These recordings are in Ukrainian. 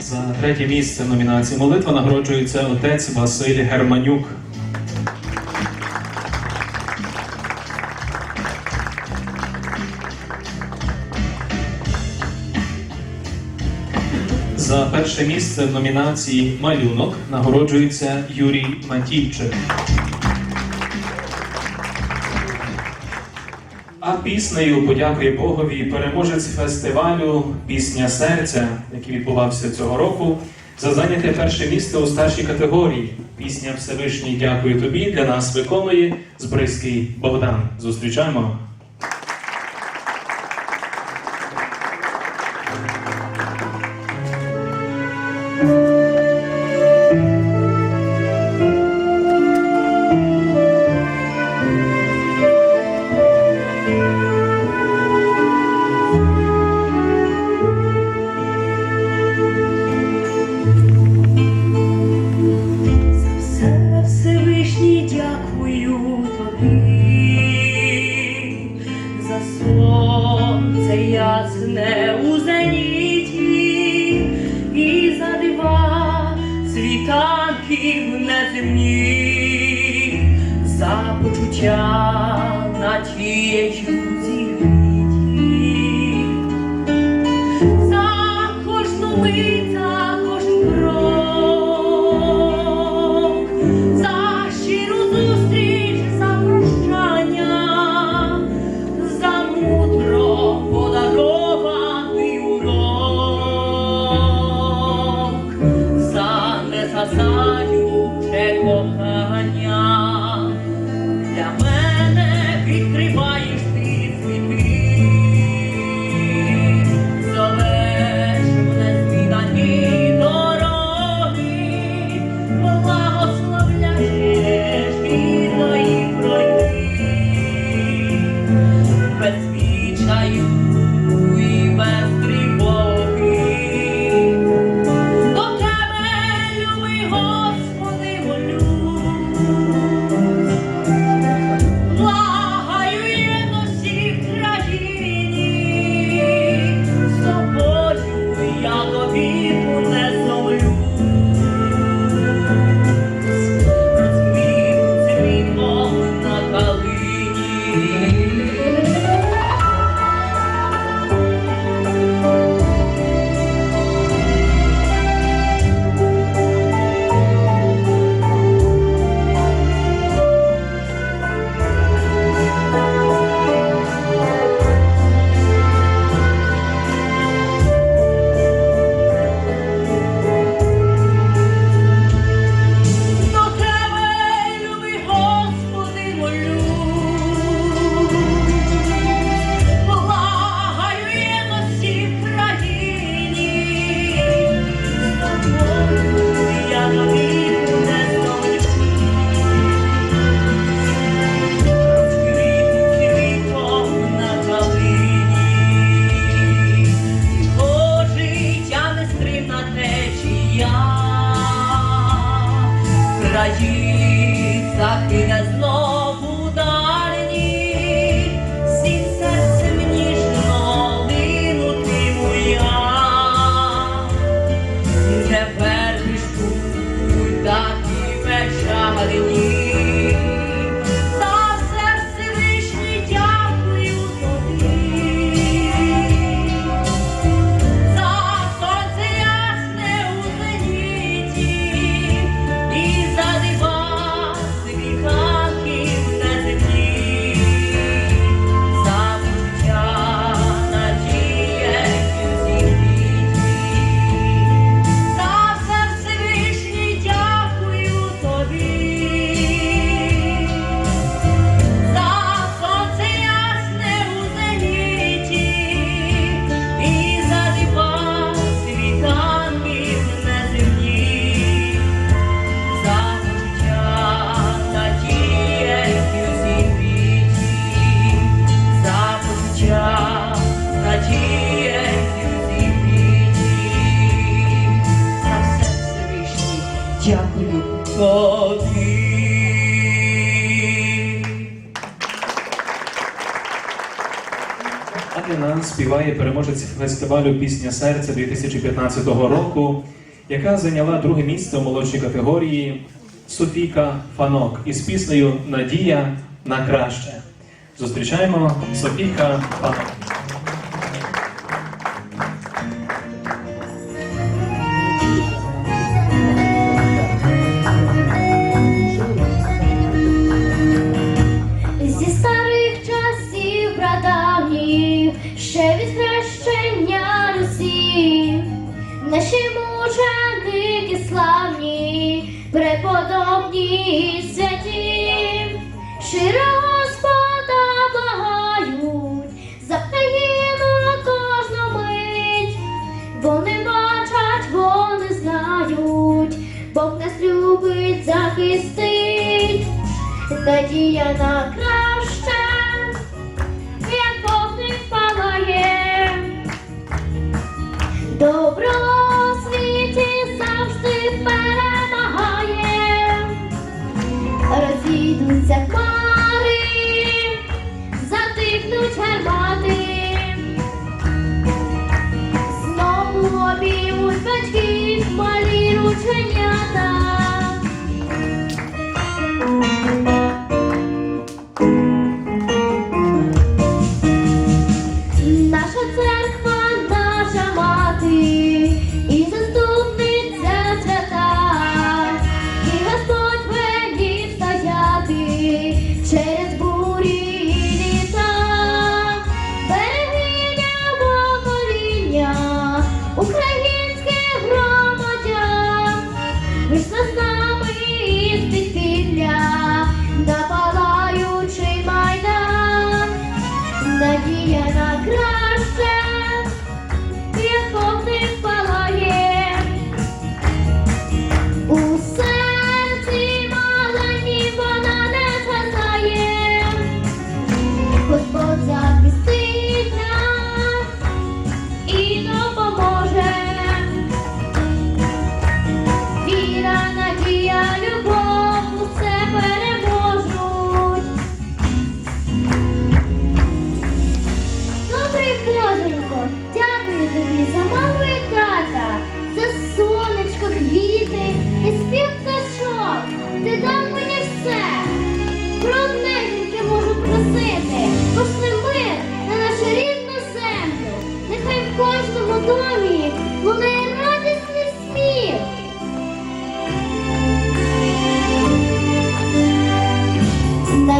За третє місце номінації Молитва нагороджується отець Василь Германюк. За перше місце в номінації Малюнок нагороджується Юрій Матійчик. А піснею подякує Богові переможець фестивалю Пісня серця, який відбувався цього року, за зайняте перше місце у старшій категорії. Пісня Всевишній дякую тобі для нас виконує Збризький Богдан. Зустрічаємо. вічні дякую тобі, за сонце ясне у зеніті і за дива світанків неземні, за почуття на тією землі. you. краї, закине. Далі співає переможець фестивалю Пісня серця 2015 року, яка зайняла друге місце у молодшій категорії Софійка Фанок із піснею Надія на краще. Зустрічаємо Софійка Фанок. ще від хрещення Русі, наші мученики славні, преподобні святі, щиро Господа благають, запаїмо кожну мить, вони бачать, вони знають, Бог нас любить захистить, надія на 花里如春呀大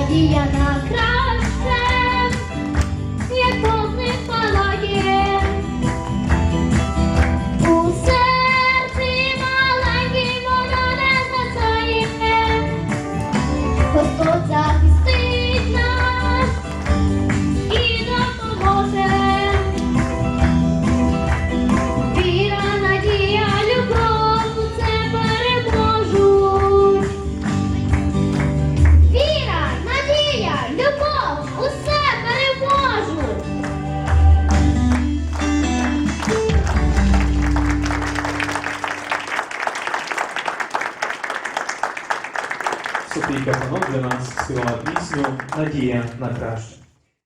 鍵やなく надія на краще.